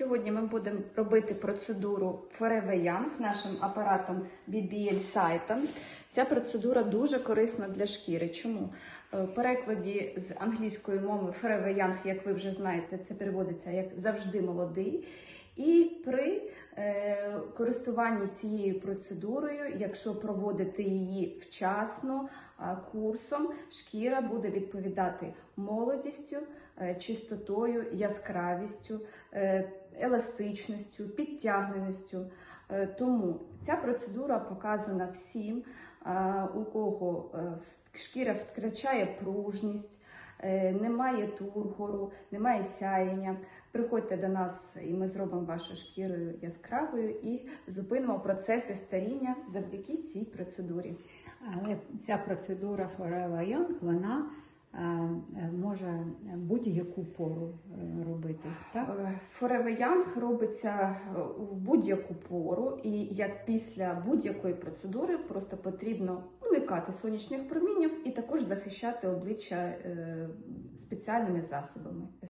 Сьогодні ми будемо робити процедуру Forever Young нашим апаратом BBL Сайта. Ця процедура дуже корисна для шкіри. Чому? Е, В перекладі з англійської мови Forever Young, як ви вже знаєте, це переводиться як завжди молодий. І при е, користуванні цією процедурою, якщо проводити її вчасно, а, курсом, шкіра буде відповідати молодістю, е, чистотою, яскравістю, е, еластичністю, підтягненістю. Е, Тому ця процедура показана всім, е, у кого е, шкіра втрачає пружність, е, немає тургору, немає сяєння. Приходьте до нас, і ми зробимо вашу шкіру яскравою і зупинимо процеси старіння завдяки цій процедурі. Але ця процедура Forever Young, вона може будь-яку пору е, робити. Так? Е, Forever робиться е, в будь-яку пору, і як після будь-якої процедури просто потрібно уникати сонячних промінів і також захищати обличчя е, спеціальними засобами.